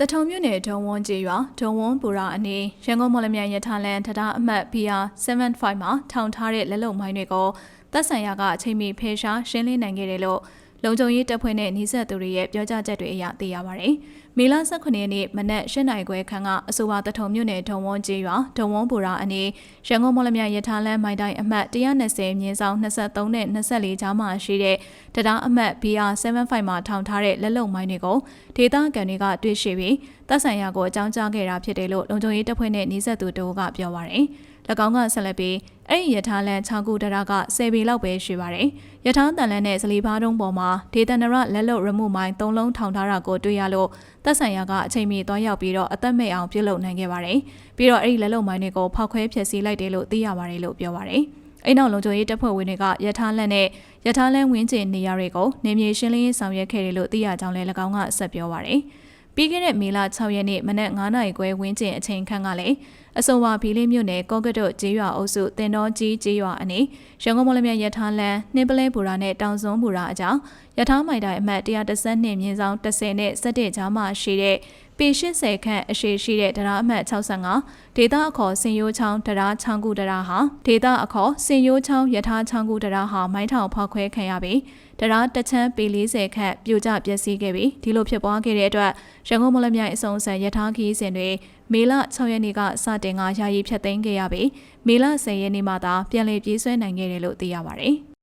တထုံမြို့နယ်ဒုံဝွန်ကျေးရွာဒုံဝွန်ပူရာအနီးရန်ကုန်မော်လမြိုင်ရထားလန်ထထအမှတ် BR75 မှာထောင်ထားတဲ့လက်လုံမိုင်းတွေကိုတပ်ဆိုင်ရာကအချိန်မီဖေရှားရှင်းလင်းနိုင်ခဲ့တယ်လို့ လုံခြုံရေးတပ်ဖွဲ့နဲ့နှိစက်သူတွေရဲ့ပြောကြားချက်တွေအရသိရပါတယ်။မေလ18ရက်နေ့မနက်၈နာရီခွဲခန့်ကအဆိုပါတထုံမြို့နယ်ဒုံဝွန်ကျေးရွာဒုံဝွန်ပူရာအနီးရန်ကုန်မော်လမြိုင်ရထားလန်မိုင်းတိုင်းအမှတ်120မြင်းဆောင်23နဲ့24ကြားမှာရှိတဲ့တရားအမှတ် BR75 မှာထောင်ထားတဲ့လက်လုံမိုင်းတွေကိုဒေသခံတွေကတွေ့ရှိပြီးတပ်ဆိုင်ရာကိုအကြောင်းကြားခဲ့တာဖြစ်တယ်လို့လုံခြုံရေးတပ်ဖွဲ့နဲ့နှိစက်သူတို့ကပြောပါရယ်။၎ င်းကဆက်လက်ပြီးအဲ့ဒီယထာလန်6ခုတရက10ပေလောက်ပဲရှိပါတယ်။ယထာတန်လန်နဲ့ဇလီဘာတုံးပေါ်မှာဒေသနရလက်လုတ်ရမှုမိုင်း၃လုံးထောင်ထားတာကိုတွေ့ရလို့တပ်ဆိုင်ရာကအချိန်မီသွားရောက်ပြီးတော့အသက်မဲ့အောင်ပြုလုပ်နိုင်ခဲ့ပါတယ်။ပြီးတော့အဲ့ဒီလက်လုတ်မိုင်းတွေကိုဖောက်ခွဲဖျက်ဆီးလိုက်တယ်လို့သိရပါတယ်လို့ပြောပါတယ်။အဲ့နောက်လုံခြုံရေးတပ်ဖွဲ့ဝင်တွေကယထာလန်နဲ့ယထာလန်ဝင်းကျင်နေရာတွေကိုနေမြေရှင်းလင်းရေးဆောင်ရွက်ခဲ့တယ်လို့သိရကြောင်းလည်း၎င်းကဆက်ပြောပါတယ်။ ပြီးခဲ့တဲ့မေလ6ရက်နေ့မနက်9နာရီခွဲဝန်းကျင်အချိန်ခန့်ကလည်းအဆိုပါဘီလေးမြို့နယ်ကော့ကတ်တို့ကျေးရွာအုပ်စုတင်တော်ကြီးကျေးရွာအနီးရန်ကုန်မလမြရထားလန်နှင်းပလဲဘူရာနဲ့တောင်စုံဘူရာအကြောင်းရထားမိုင်တိုင်အမှတ်132မြင်းဆောင်30နဲ့17ကြားမှာရှိတဲ့ ပေ80ခန့်အရှိရှိတဲ့တရားအမှတ်65ဒေတာအခေါ်စင်ရိုးချောင်းတရားချောင်းကူတရားဟာဒေတာအခေါ်စင်ရိုးချောင်းယထာချောင်းကူတရားဟာမိုင်းထောင်ဖောက်ခွဲခံရပြီးတရားတချမ်းပေ40ခန့်ပြိုကျပျက်စီးခဲ့ပြီးဒီလိုဖြစ်ပွားခဲ့တဲ့အတွက်ရန်ကုန်မလမြိုင်အစုံစံယထာခီးစဉ်တွေမေလ6ရက်နေ့ကစတင်ကယာယီဖြတ်သိမ်းခဲ့ရပြီးမေလ10ရက်နေ့မှသာပြန်လည်ပြေးဆွဲနိုင်ခဲ့တယ်လို့သိရပါတယ်။